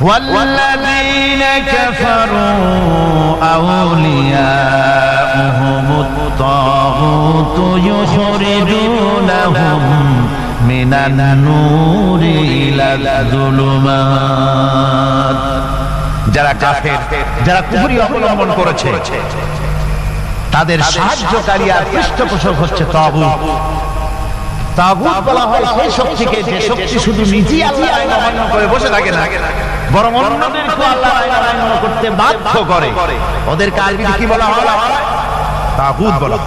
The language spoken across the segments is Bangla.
والذين كفروا أولياؤهم الطاغوت يخرجونهم من النور إلى الظلمات যারা কাফের যারা কুফরি অবলম্বন করেছে তাদের সাহায্যকারী আর পৃষ্ঠপোষক হচ্ছে তাগুত তাগুত বলা হয় সেই শক্তিকে যে শক্তি শুধু নিজেই আল্লাহ আইন অমান্য করে বসে থাকে না বরং অন্যদেরকে আল্লাহ অমান্য করতে বাধ্য করে। আরবিতে কি বলা হয়। তাগুত বলা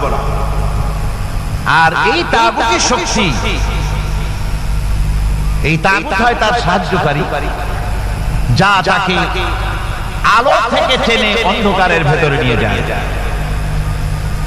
আর এই তাগুতের শক্তি এই তাগুত হয় তার সাহায্যকারী। যা তাকে আলো থেকে টেনে অন্ধকারের ভেতরে নিয়ে যায়।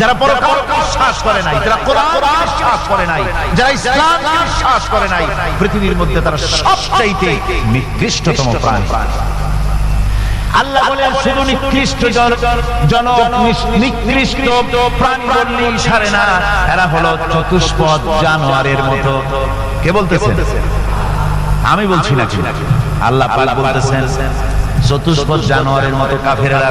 যারা পরকাল বিশ্বাস করে নাই, যারা কোরআন বিশ্বাস করে নাই, যারা ইসলাম বিশ্বাস করে নাই, পৃথিবীর মধ্যে তারা সবচাইতে নিকৃষ্টতম প্রাণী। আল্লাহ বলেন, শুধু নিকৃষ্ট নিকৃষ্ট না, এরা হলো চতুষ্পদ জানোয়ারের মতো। কে বলতেছেন? আমি বলছি না আল্লাহ বলতেছেন, চতুষ্পদ জানোয়ারের মতো কাফেররা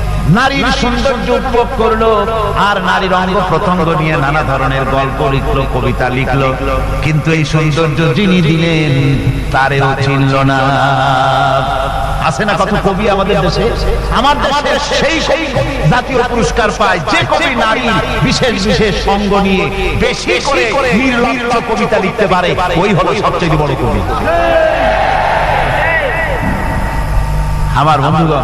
নারীর সৌন্দর্য উপভোগ করল আর নারীর অঙ্গ প্রত্যঙ্গ নিয়ে নানা ধরনের গল্প লিখলো কবিতা লিখলো। কিন্তু এই সৌন্দর্য যিনি দিলেন তারেও চিনল না। আছে না কত কবি আমাদের দেশে? আমার দেশে সেই সেই জাতীয় পুরস্কার পায় যে কবি নারী বিশেষ বিশেষ সঙ্গ নিয়ে বেশি করে নির্লজ্জ কবিতা লিখতে পারে। ওই হলো সবচেয়ে বড় কবি। আমার বন্ধুগণ।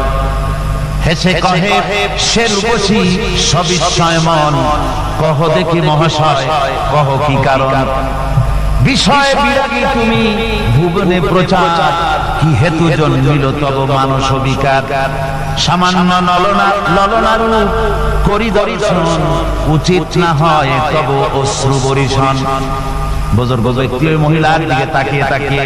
হেসে কহে সে রূপসী সবিস্ময় মন কহ দেখি মহাশয় কহ কি কারণ? বিষয় বিরাগী তুমি ভুবনে প্রচার। কি হেতু জন্মিল তব মানস বিকার সামান্য ললনা রূপ করি দর্শন। উচিত না হয় তব অশ্রু বরিশন। বুজুর্গ ব্যক্তি মহিলার দিকে তাকিয়ে তাকিয়ে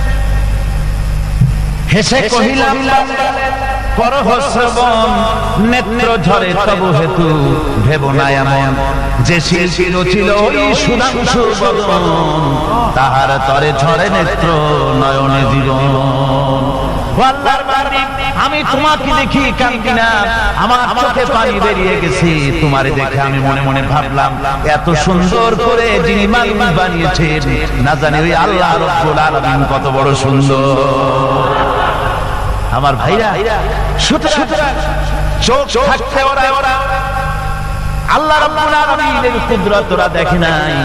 হেসে কহিলাম করহ শ্রবণ নেত্র ঝরে তব হেতু ভেব না এমন। যে শিল্পী ছিল ওই সুধাংশু বদন তাহার তরে ঝরে নেত্র নয়নে জীবন। আমি তোমাকে দেখি কান্দি আমার চোখে পানি বেরিয়ে গেছে। তোমারে দেখে আমি মনে মনে ভাবলাম, এত সুন্দর করে যিনি মানুষ বানিয়েছেন, না জানি ওই আল্লাহ রব্বুল আলামিন কত বড় সুন্দর। আমার ভাইরা, সুতরাং চোখ থাকতে ওরা ওরা। আল্লাহ রাব্বুল আলামিনের কুদরত ওরা দেখে নাই,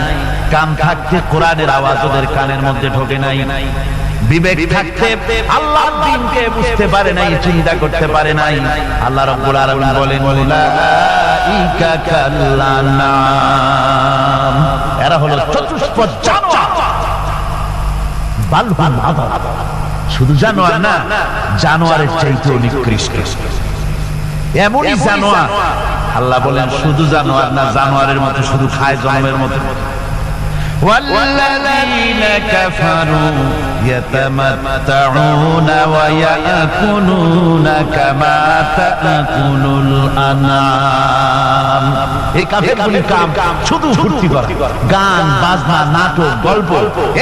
কান থাকতে কোরআনের আওয়াজ ওদের কানের মধ্যে ঢোকে নাই। বিবেক থাকতে আল্লাহর দিনকে বুঝতে পারে নাই চিন্তা করতে পারে নাই। আল্লাহ রাব্বুল আলামিন বলেন উলাইকা কাল্লানাম এরা হলো জানোয়ার। আদাল শুধু জানোয়ার না জানোয়ারের চাইতে নিকৃষ্ট। এমনই জানোয়ার। আল্লাহ বলেন শুধু জানোয়ার না জানোয়ারের মতো শুধু খায় জন্মের মতো। والذين كفروا يتمتعون ويأكلون كما تأكل الأنعام এই কাফেরগুলির কাম শুধু ফুর্তি করা গান বাজনা নাটক গল্প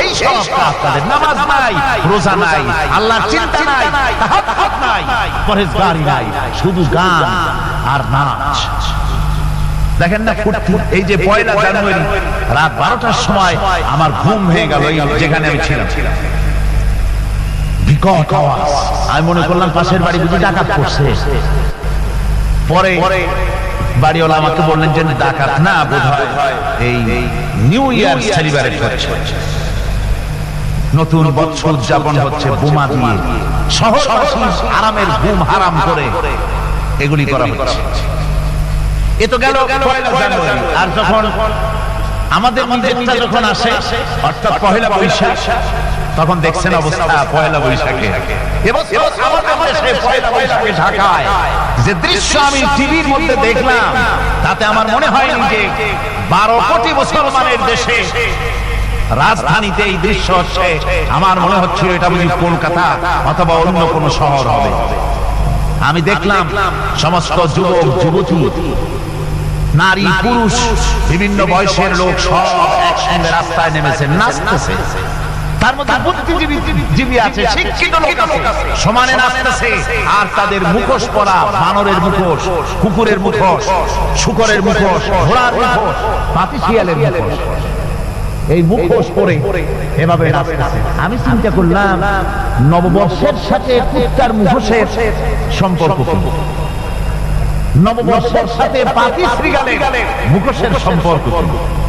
এই সব কাজ তাদের নামাজ নাই রোজা নাই আল্লাহর চিন্তা নাই তাহাজ্জুদ নাই পরহেজগারি নাই শুধু গান আর নাচ দেখেন না এই যে পয়লা জানুয়ারি রাত বারোটার সময় আমার ঘুম হয়ে গেল যেখানে আমি ছিলাম। বিকট আওয়াজ। আমি মনে করলাম পাশের বাড়ি বুঝি ডাকাত করছে। পরে বাড়িওয়ালা আমাকে বললেন যে ডাকাত না বোধ এই নিউ ইয়ার সেলিব্রেট করছে নতুন বছর উদযাপন হচ্ছে বোমা দিয়ে। শহরবাসী আরামের ঘুম হারাম করে এগুলি করা হচ্ছে। এ তো গেল জানুয়ারি। আর যখন আমাদের নিজেরটা যখন আসে অর্থাৎ পহেলা বৈশাখ তখন দেখছেন অবস্থা পয়লা বৈশাখে। পয়লা ঢাকায়। যে দৃশ্য আমি টিভির মধ্যে দেখলাম তাতে আমার মনে হয়নি যে বারো কোটি মুসলমানের দেশে রাজধানীতে এই দৃশ্য হচ্ছে। আমার মনে হচ্ছিল এটা বুঝি কলকাতা অথবা অন্য কোনো শহর হবে। আমি দেখলাম সমস্ত যুবক, যুবতী, নারী, পুরুষ, বিভিন্ন বয়সের লোক সব একসঙ্গে রাস্তায় নেমেছে, নাচতেছে। শিক্ষিত সমানে আর তাদের মুখোশ মুখোশ, কুকুরের মুখোশ, শুকরের মুখোশ, ঘোড়ার মুখোশ পাতি শিয়ালের মুখোশ। এই মুখোশ পরে এভাবে আমি চিন্তা করলাম, নববর্ষের সাথে কুত্তার মুখোশের সম্পর্ক নববর্ষের সাথে মুখোশের সম্পর্ক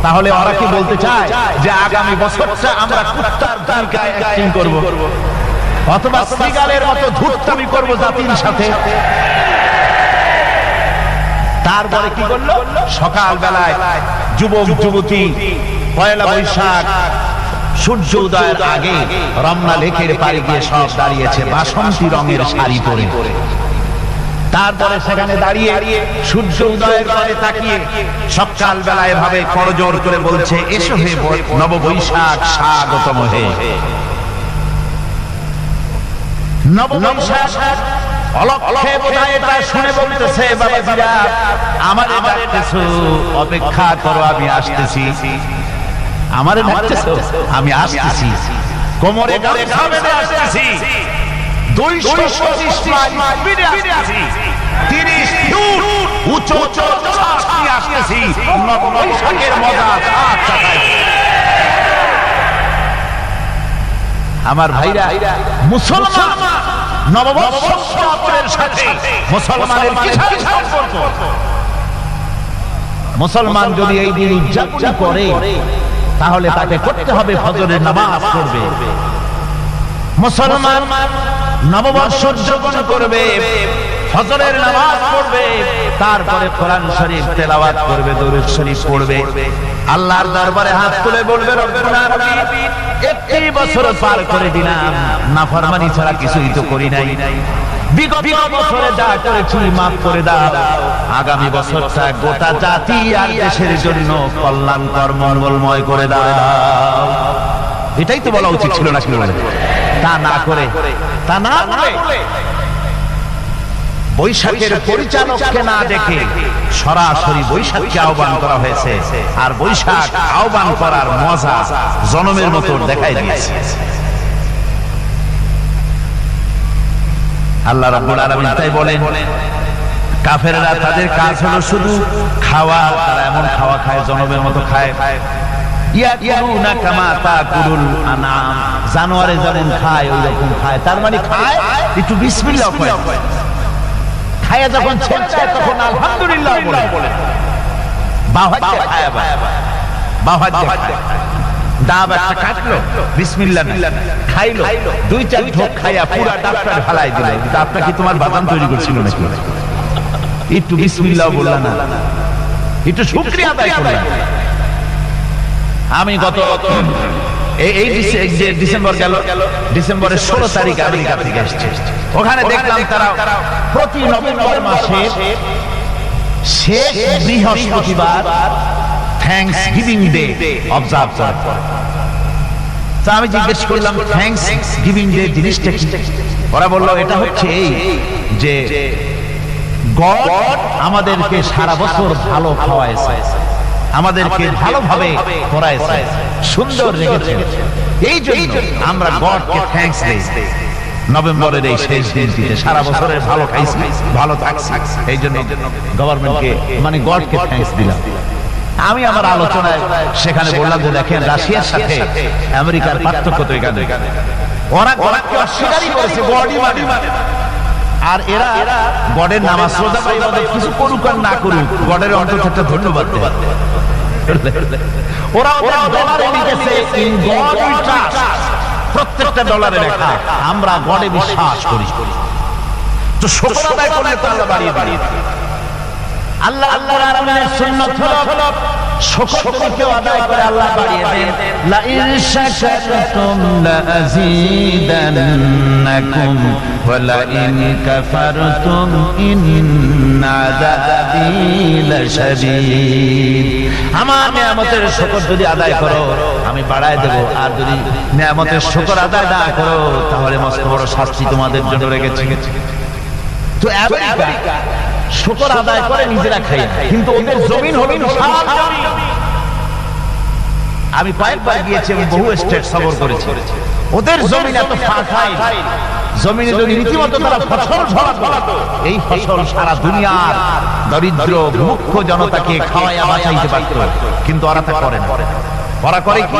তাহলে ওরা কি বলতে চায় যে আগামী বছরটা আমরা কুত্তার অ্যাক্টিং অথবা শ্রীগালের মতো ধূর্তামি করব জাতির সাথে? তারপরে কি করল? সকাল বেলায় যুবক যুবতী পয়লা বৈশাখ, সূর্য উদয়ের আগে রমনা লেকের পাড়ি গিয়ে সব দাঁড়িয়েছে বাসন্তী রঙের শাড়ি পরে। তারপরে সেখানে দাঁড়িয়ে সূর্য উদয়ের পরে তাকিয়ে সকাল বেলায় ভাবে করজোর করে বলছে, এসো হে নব বৈশাখ স্বাগতম হে। নব বৈশাখ অলক্ষে বোধহয় এটা শুনে বলতেছে বাবাজিরা আমার ডাকতেছো অপেক্ষা করো, আমি আসতেছি। আমারে ডাকতেছো? আমি আসতেছি। কোমরে গামছা বেঁধে আসতেছি। দুইশো পঁচিশ মাইল স্পিডে আসতেছি। তিরিশ ফুট উঁচু উঁচু ছাদ নিয়ে আসতেছি। নববৈশাখের মজা ছাদ চাকায় আমার ভাইরা মুসলমান নববর্ষ উদযাপনের সাথে মুসলমানের কিসের সম্পর্ক। মুসলমান যদি এই দিন উদযাপন করে তাহলে তাকে করতে হবে ফজরের নামাজ পড়বে। মুসলমান নববর্ষ উদযাপন করবে, ফজরের নামাজ পড়বে, তারপরে কোরআন শরীফ তেলাওয়াত করবে, দরুদ শরীফ পড়বে। আল্লাহর দরবারে হাত তুলে বলবে, রব্বুল আলামিন, একটি বছর পার করে দিলাম, নাফরমানি ছাড়া কিছুই তো করি নাই। বিগত বছরে যা করেছি মাফ করে দাও। আগামী বছরটা গোটা জাতি আর দেশের জন্য কল্যাণকর মঙ্গলময় করে দাও। এটাই তো বলা উচিত ছিল না বলে। তা না করে তা না বৈশাখের পরিচালককে না দেখে সরাসরি বৈশাখকে আহ্বান করা হয়েছে। আর বৈশাখ আহ্বান করার মজা জনমের মতো দেখাই দিয়েছে। আল্লাহ রাব্বুল আলামিন তাই বলেন, কাফেররা তাদের কাজ হলো শুধু খাওয়া, তারা এমন খাওয়া খায় জনমের মতো খায়। জানোয়ারে যেমন খায় ওই রকম খায়। তার মানে খায়, একটু বিসমিল্লাহ কয়। খায়া যখন ছেড়ছে তখন আলহামদুলিল্লাহ বলে। বাহাজ্জা খায় বাহাজ্জা খায়। ডাব একটা কাটলো বিসমিল্লাহ খাইলো দুই চার ঢোক খাইয়া পুরা ডাবটা ঢালাই দিল। ডাবটা কি তোমার বাদাম তৈরি করছিল নাকি? একটু বিসমিল্লাহ বললা না। একটু শুকরিয়া আদায় করলাম আমি গত এই যে ডিসেম্বর গেল ডিসেম্বরের ষোলো তারিখ আমেরিকা থেকে এসছে। ওখানে দেখলাম তারা প্রতি নভেম্বর মাসে শেষ বৃহস্পতিবার থ্যাংকস গিভিং ডে অবজার্ভ করে তা আমি জিজ্ঞেস করলাম থ্যাংকস গিভিং ডে জিনিসটা কি? ওরা বলল এটা হচ্ছে এই যে গড আমাদেরকে সারা বছর ভালো খাওয়াইছে। আমাদেরকে ভালোভাবে করাইছে। সুন্দর রেখেছে। এই জন্য আমরা গডকে থ্যাঙ্কস দেই। নভেম্বরের এই শেষ দিনটিতে সারা বছরের ভালো খাইছি ভালো থাকছি। এই জন্য গভর্নমেন্টকে মানে গডকে থ্যাঙ্কস দিলাম। আমি আমার আলোচনায় সেখানে বললাম যে দেখেন রাশিয়ার সাথে আমেরিকার পার্থক্য তো এখানে। ওরা অস্বীকারই করেছে মানে। আর এরা গডের নামাজ কিছু করুক আর না করুক গডের অন্তত একটা ধন্যবাদ ওরা ওরা ডলারে লিখেছে ইন গড উই ট্রাস্ট প্রত্যেকটা ডলারে লেখা আমরা গডে বিশ্বাস করি। তো শুকর আদায় করলে তো আল্লাহ বাড়িয়ে বাড়িয়ে আল্লাহ সুন্নাত হলো কেউ আদায় করে আল্লাহ বাড়িয়ে দেন। লা ইন শাকারতুম লা আযীদান্নাকুম ওয়া লা ইন কাফারতুম ইন আযাবি লাশাদীদ। আমার নিয়ামতের শুকর যদি আদায় করো আমি বাড়ায় দেব। আর যদি নিয়ামতের শুকর আদায় না করো তাহলে মস্ত বড় শাস্তি তোমাদের জন্য রেখেছে। তো আমেরিকা শুকর আদায় করে নিজেরা খাই। কিন্তু ওদের জমিন হলো। আমি কয়েকবার গিয়েছি এবং বহু স্টেট সফর করেছি। ওদের জমিন এত ফাঁকাই। জমিনে যদি রীতিমতো তারা ফসল ফলাতো এই ফসল সারা দুনিয়ার দরিদ্র মুখ্য জনতাকে খাওয়াইয়া বাঁচাইতে পারত। কিন্তু ওরা তা করে না ওরা করে কি?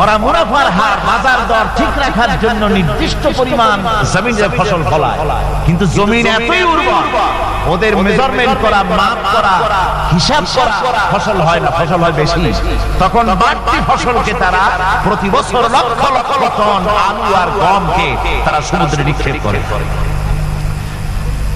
ওরা মুনাফার হার বাজার দর ঠিক রাখার জন্য নির্দিষ্ট পরিমাণ ফসল ফলায়। কিন্তু জমিন এতই উর্বর ওদের মেজারমেন্ট করা মাপ করা হিসাব করা ফসল হয় না ফসল হয় বেশি। তখন বাড়তি ফসলকে তারা প্রতি বছর লক্ষ লক্ষ টন আলু আর গমকে তারা সমুদ্রে নিক্ষেপ করে।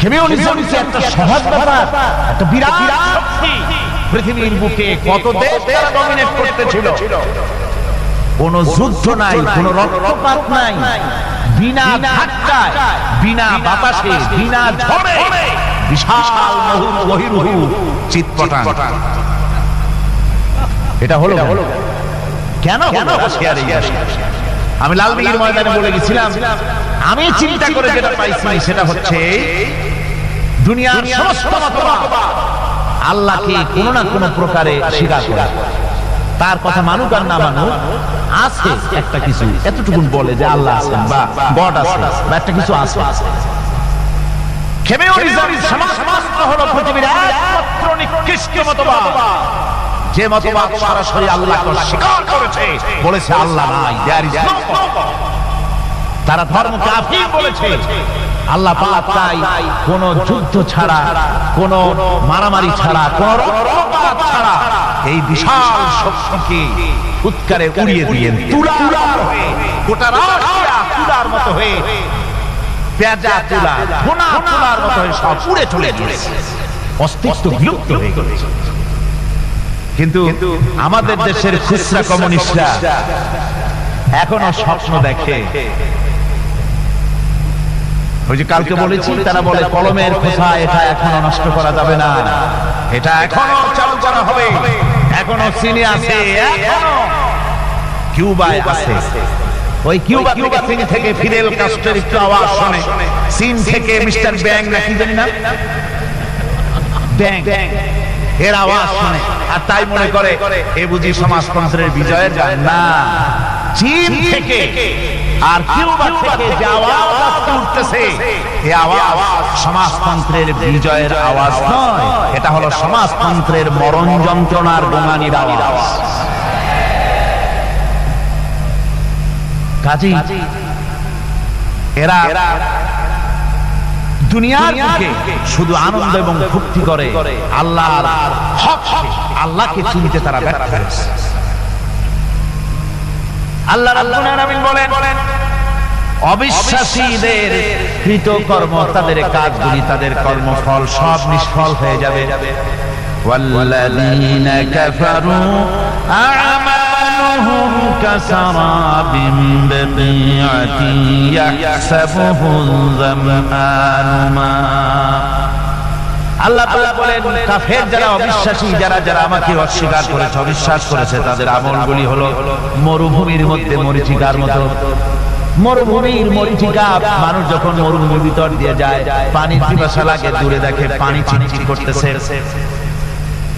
খেমিওনিজম হচ্ছে একটা সহজ ব্যাপার একটা বিরাট শক্তি পৃথিবীর বুকে কত দেশ তারা ডমিনেট করতেছিল। কোন যুদ্ধ নাই কোন রক্তপাত নাই। বিনা ধাক্কায় বিনা বাতাসে বিনা ঝড়ে বিশাল মহুর বহিরুহু চিৎপটান এটা হলো কেন? হলো রাশিয়ার? আমি লাল লালদিঘির ময়দানে বলে গেছিলাম আমি চিন্তা করে যেটা পাইছি সেটা হচ্ছে দুনিয়ার সমস্ত মতবাদ আল্লাহকে কোনো না কোনো প্রকারে স্বীকার করে। তার কথা মানুক আর না মানুক আছে একটা কিছু এতটুকুন বলে যে আল্লাহ আছেন বা গড আছে বা একটা কিছু আছে। খেমেওরিজম সমাজমাত্র হলো পৃথিবীর একমাত্র নিকৃষ্ট মতবাদ। যে মতবাদ সরাসরি আল্লাহকে স্বীকার করেছে বলেছে আল্লাহ নাই দেয়ার ইজ নো তারা ধর্ম কাফির বলেছে। আল্লাহ পাক তাই কোন যুদ্ধ ছাড়া কোন মারামারি ছাড়া কোন রক্তপাত ছাড়া এই বিশাল শক্তিকে উৎকারে উড়িয়ে তুলার হয়ে গোটা রাশিয়া তুলার মতো হয়ে পেঁজা তুলা তুলার মতো হয়ে সব উড়ে চলে গিয়েছে। অস্তিত্ব বিলুপ্ত হয়ে গেছে কিন্তু আমাদের দেশের খুচরা কমিউনিস্টরা এখনও স্বপ্ন দেখে। ওই যে কালকে বলেছি তারা বলে কলমের খোসা এটা এখনও নষ্ট করা যাবে না। এটা এখনও চালু করা হবে। এখনও চীনে আছে এখনও কিউবায় আছে। ওই কিউবা কিউবা চীন থেকে ফিদেল কাস্টের একটু আওয়াজ শুনে। চীন থেকে মিস্টার ব্যাং নাকি জানি না। ব্যাং এর আওয়াজ শুনে। আর তাই মনে করে এ বুঝি সমাজতন্ত্রের বিজয়ের গান। না চীন থেকে আর কিউবা থেকে যে আওয়াজ আজকে উঠতেছে এই আওয়াজ সমাজতন্ত্রের বিজয়ের আওয়াজ নয় এটা হলো সমাজতন্ত্রের মরণ যন্ত্রণার বোমানির আওয়াজ। কাজী এরা দুনিয়ার বুকে শুধু আনন্দ এবং ভক্তি করে আল্লাহর হক আল্লাহকে চিনতে তারা ব্যর্থ হয়েছে আল্লাহ রাব্বুল আলামিন বলেন অবিশ্বাসীদের কৃতকর্ম তাদের কাজগুলি তাদের কর্মফল সব নিষ্ফল হয়ে যাবে والذين كفروا أعمالهم كسراب بقيعة يحسبه الظمآن ماء আল্লাহ তাআলা বলেন কাফের যারা অবিশ্বাসী যারা যারা আমাকে অস্বীকার করেছে অবিশ্বাস করেছে তাদের আমলগুলি হলো মরুভূমির মধ্যে মরিচিকার মতো মরুভূমির মরিচিকা মানুষ যখন মরুভূমির ভিতর দিয়ে যায় পানির পিপাসা লাগে দূরে দেখে পানি চিনচিন করতেছে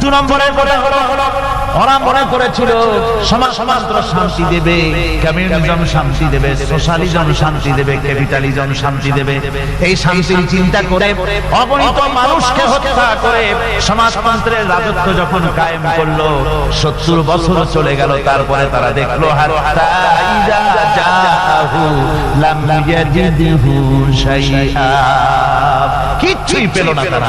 দু নম্বরের কথা হলো, ওরা মনে করেছিল, সমাজ শান্তি দেবে শান্তি দেবে, সোশ্যালিজম শান্তি দেবে, ক্যাপিটালিজম শান্তি দেবে। এই চিন্তা করে অগণিত মানুষকে হত্যা করে সমাজতন্ত্রের রাজত্ব যখন কায়েম করল, সত্তর বছর চলে গেল, তারপরে তারা দেখল কিচ্ছুই পেল না তারা।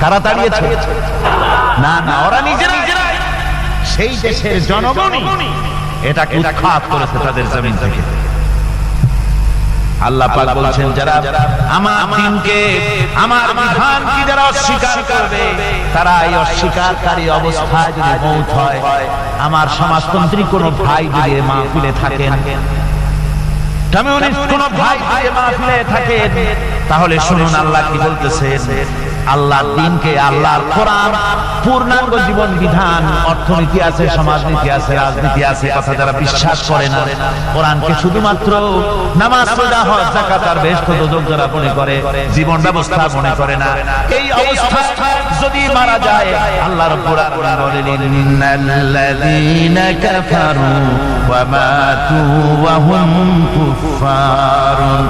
কারা তাড়িয়েছে না না ওরা নিজেরা সেই দেশের জনগণই এটাকে উৎখাত করেছে তাদের জমিন থেকে। আল্লাহ পাক বলছেন যারা আমার দিনকে আমার বিধান কি যারা অস্বীকার করবে তারা এই অস্বীকারকারী অবস্থায় যদি মৌত হয় আমার সমাজতন্ত্রী কোন ভাই যদি মাহফিলে থাকেন কমিউনিস্ট কোন ভাই যদি এ মাহফিলে থাকেন তাহলে শুনুন আল্লাহ কি বলতেছেন। আল্লাহর দিনকে আল্লাহর কোরআন, পূর্ণাঙ্গ জীবন বিধান অর্থনীতি আছে, সমাজনীতি আছে, রাজনীতি আছে, কথা যারা বিশ্বাস করে না। কোরআনকে শুধুমাত্র নামাজ রোজা হজ, যাকাত আর বেহেশত দোজক যারা মনে করে, জীবন ব্যবস্থা মনে করে না। এই অবস্থা যদি মারা যায় আল্লাহ রাব্বুল আলামিন বলেন, ইন্নাল্লাযীনা কাফারু ওয়া মাতু ওয়া হুম কুফফারুন,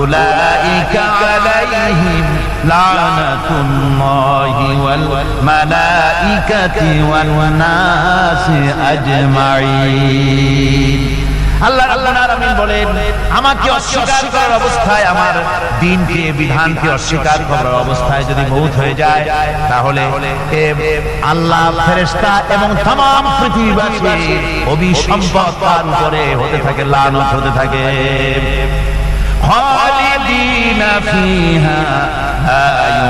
উলাইকা আলাইহিম লানাতুল্লাহি ওয়াল মালাইকাতি ওয়ান নাসি আজমাইন আল্লাহ রাব্বুল আলামিন বলেন আমাকে অস্বীকার করার অবস্থায় আমার দিনকে বিধানকে অস্বীকার করার অবস্থায় যদি মৌত হয়ে যায় তাহলে এ আল্লাহ ফেরেশতা এবং तमाम পৃথিবীবাসী অভিসম্পদ তার উপরে হতে থাকে লানত হতে থাকে خالدين فيها لا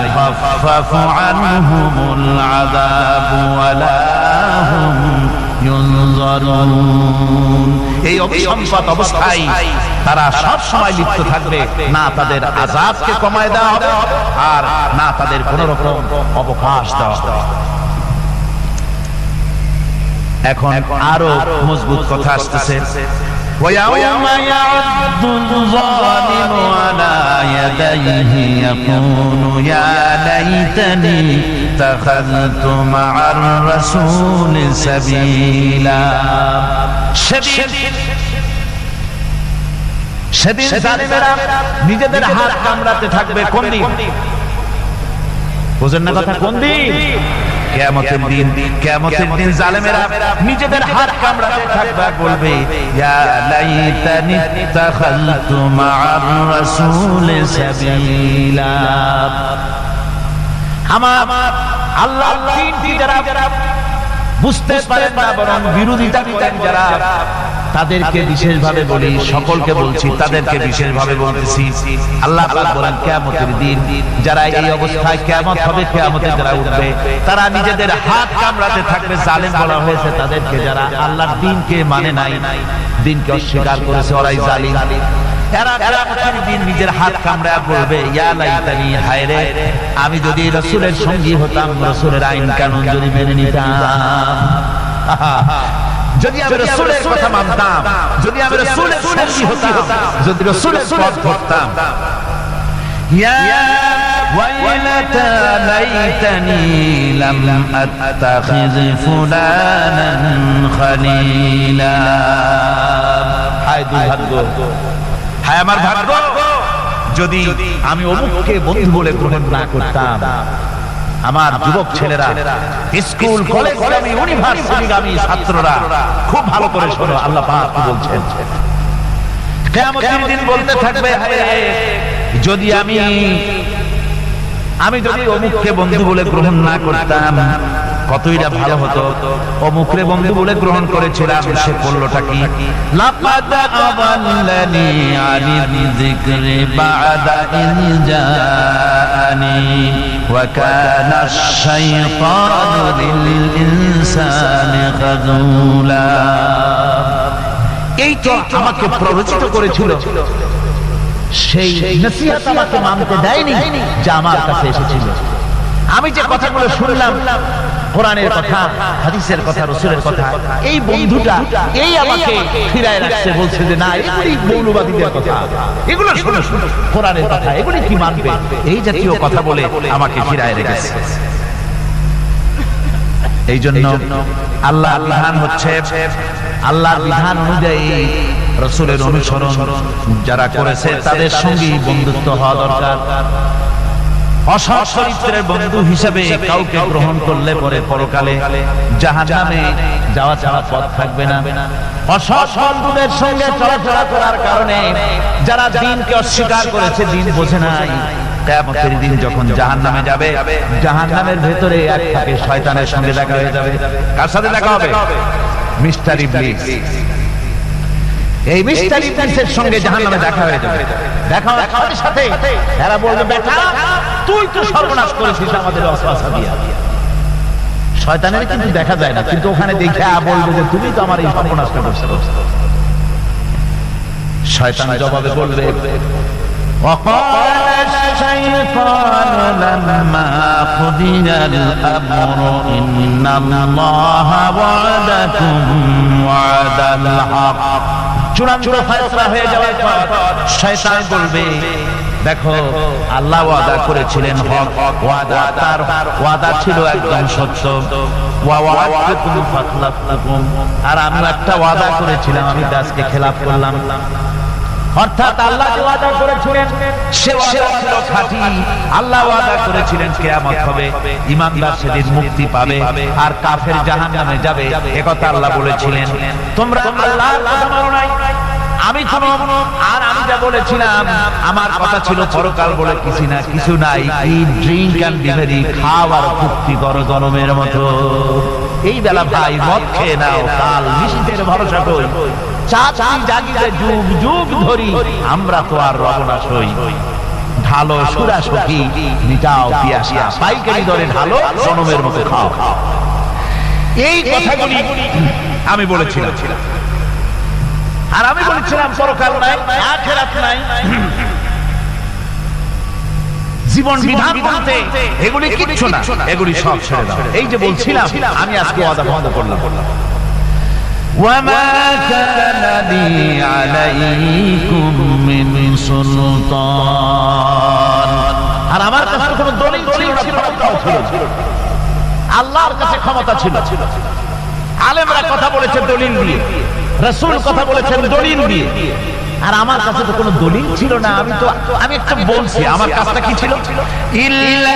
يخفف عنهم العذاب ولا هم ينظرون এই অভিসম্পদ অবস্থায় তারা সব সময় লিপ্ত থাকবে না তাদের আজাবকে কমায় দেওয়া হবে আর না তাদের কোন রকম অবকাশ দেওয়া হবে এখন আরো মজবুত কথা আসতেছে ويوم يعض الظالم على يديه يقول يا ليتني اتخذت مع الرسول سبيلا সেদিন সেদিন জালিমেরা নিজেদের হাত কামড়াতে থাকবে কোন দিন বোঝেন না কথা কোন দিন কেয়ামতের দিন কেয়ামতের দিন জালেমেরা নিজেদের হাত কামড়াতে থাকবে বলবে ইয়া লাইতানি তাখালতু মা'আর রাসূল সাবিলা। আমার আল্লাহ দিনটি যারা বুঝতে পারেন না বরং বিরোধিতা করেন যারা তাদেরকে বিশেষভাবে বলি সকলকে বলছি তাদেরকে বিশেষভাবে বলতেছি। আল্লাহ পাক বলেন কিয়ামতের দিন যারা এই অবস্থায় কিয়ামত হবে কিয়ামতে যারা উঠবে তারা নিজেদের হাত কামড়াতে থাকবে জালেম বলা হয়েছে তাদেরকে যারা আল্লাহর দিনকে মানে নাই দিনকে অস্বীকার করেছে ওরাই জালিম। নিজের হাত কামড়া আমি যদি রাসূলের সঙ্গী হতাম রাসূলের আইন কানুন যদি মেনে নিতাম যদি আমি রসুলের কথা মানতাম যদি আমি রসুলের সঙ্গী হতাম যদি রসুলের পথ ধরতাম ইয়া ويلتى ليتني لم أتخذ فلانا خليلا হায় দুর্ভাগ্য হায় আমার ভাগ্য যদি আমি অমুককে বন্ধু বলে গ্রহণ না করতাম আমার যুবক ছেলেরা স্কুল কলেজ গামী ইউনিভার্সিটি গামী ছাত্ররা খুব ভালো করে শোনো আল্লাহ পাক কি বলছেন? কিয়ামতের দিন বলতে থাকবে যদি আমি আমি যদি অমুককে বন্ধু বলে গ্রহণ না করতাম কতইটা ভালো হতো? অমুকরে বন্ধু বলে গ্রহণ করেছিলাম সে করলোটা কি? যিকরি বাদা ইন আশ-শাইতানু লিল ইনসানি খাযুলা এই তো আমাকে প্ররোচিত করেছিল। সেই নসিহত আমাকে মানতে দেয়নি যা আমার কাছে এসেছিল। আমি যে কথাগুলো শুনলাম কোরআনের কথা হাদিসের কথা রসুলের কথা এই বন্ধুটা এই আমাকে ফিরায় রাখছে বলছে যে না এগুলি মৌলবাদীদের কথা। এগুলো শুনে শুনে কোরআনের কথা এগুলি কি মানবে? এই জাতীয় কথা বলে আমাকে ফিরায় রেখেছে। এই জন্য আল্লাহ বিধান হচ্ছে আল্লাহ বিধান অনুযায়ী রসুলের অনুসরণ যারা করেছে তাদের সঙ্গে বন্ধুত্ব হওয়া দরকার। অসৎ বন্ধু গ্রহণ করলে পরে পরকালে যাওয়া থাকবে সঙ্গে করার কারণে যারা অস্বীকার করেছে, দিন বোঝে নাই। যখন জাহান নামে যাবে ভেতরে শয়তানের সঙ্গে দেখা হয়ে যাবে। কার সাথে দেখা হবে? মিস্টার এই মিস্টার ইবলিসের সঙ্গে জাহান্নামে দেখা হয়ে যাবে দেখা হওয়ার সাথে সাথে এরা বলবে বেটা তুই তো সর্বনাশ করেছিস আমাদের অসবাসা দিয়া শয়তানের কিন্তু দেখা যায় না কিন্তু ওখানে দেখে বলবে যে তুমি তো আমার এই সর্বনাশটা করছো শয়তান জবাবে বলবে وقال الشيطان لما قضي الأمر إن الله وعدكم وعد الحق চূড়ান্ত ফয়সলা হয়ে যাওয়ার পর শয়তান বলবে দেখো আল্লাহ ওয়াদা করেছিলেন হক ওয়াদা তার ওয়াদা ছিল একদম সত্য। আর আমি একটা ওয়াদা করেছিলাম আমি আজকে খেলাফ করলাম। অর্থাৎ আল্লাহ ওয়াদা করেছিলেন ছিল খাঁটি। আল্লাহ ওয়াদা করেছিলেন কিয়ামত হবে, ইমানদার সেদিন মুক্তি পাবে, আর কাফের জাহান্নামে যাবে আল্লাহ বলেছিলেন। তোমরা আল্লাহর কথা আমি আর আমি যা বলেছিলাম, আমার কথা ছিল পরকাল বলে কিছু না, কিছু নাই। ড্রিঙ্ক খাওয়ার জনমের মতো। এই বেলা ভাই মদ খেয়ে নাও, কাল নিশীতের ভরসা কই? চাচি জাগিলে যুগ যুগ ধরি আমরা তো আর রবনা সই। ঢালো সুরা সখী মিটাও পিয়াসা পাইকারি দরে ঢালো সনমের মতো খাও। এই কথাগুলি আমি বলেছিলাম। আর আমি বলেছিলাম পরকাল নাই আখেরাত নাই। জীবন বিধান বলতে এগুলি কিচ্ছু না। এগুলি সব ছেড়ে দাও। এই যে বলছিলাম আমি আজকে ওয়াদা বন্ধ করলাম। وما كان لي عليكم من سلطان আর আমার কাছে কোনো দলিল ছিল না ক্ষমতাও ছিল না। আল্লাহর কাছে ক্ষমতা ছিল আলেমরা কথা বলেছে দলিল দিয়ে রসুল কথা বলেছেন দলিল দিয়ে আর আমার কাছে তো কোনো দলিল ছিল না আমি তো আমি একটা বলছি আমার কাজটা কি ছিল ইল্লা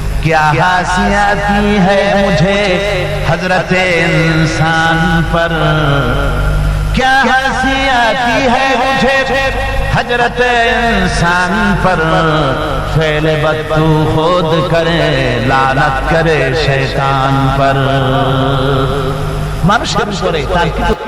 क्या हासियाती है मुझे हजरत इंसान पर क्या हंसियाती है मुझे हजरत इंसान पर फेल बत्तू खुद करे लानत करे शैतान पर মানুষের উপরে তার কিছু